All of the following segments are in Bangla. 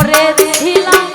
করেছিলাম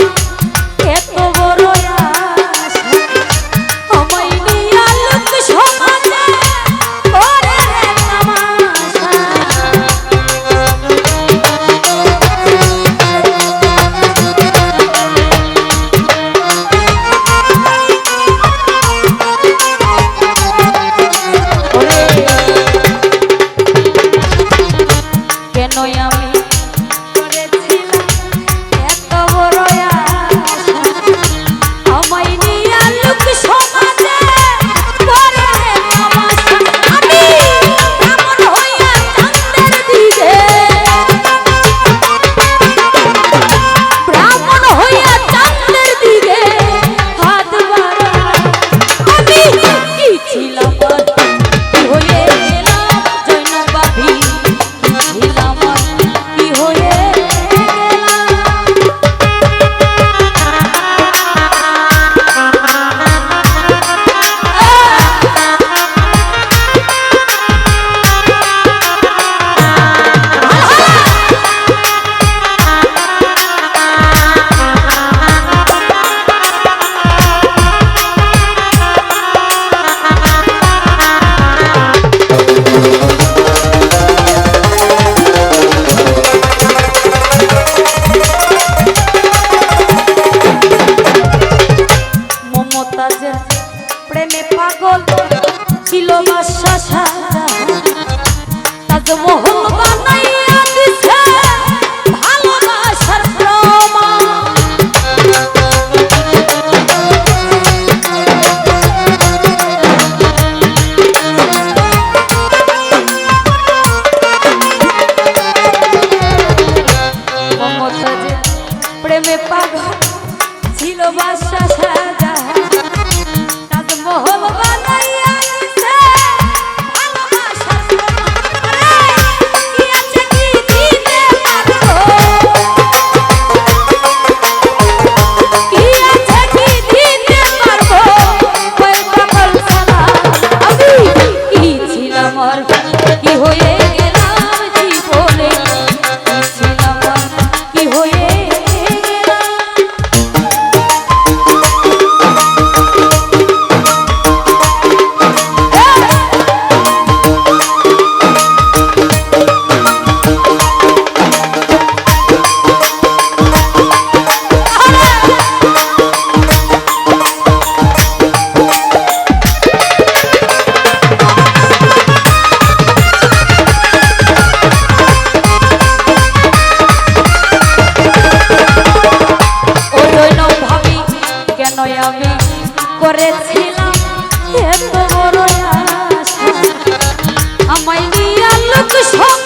और की हुई। নয় আমি করেছিলাম এত বড় আমায় নিয়ে লোক সব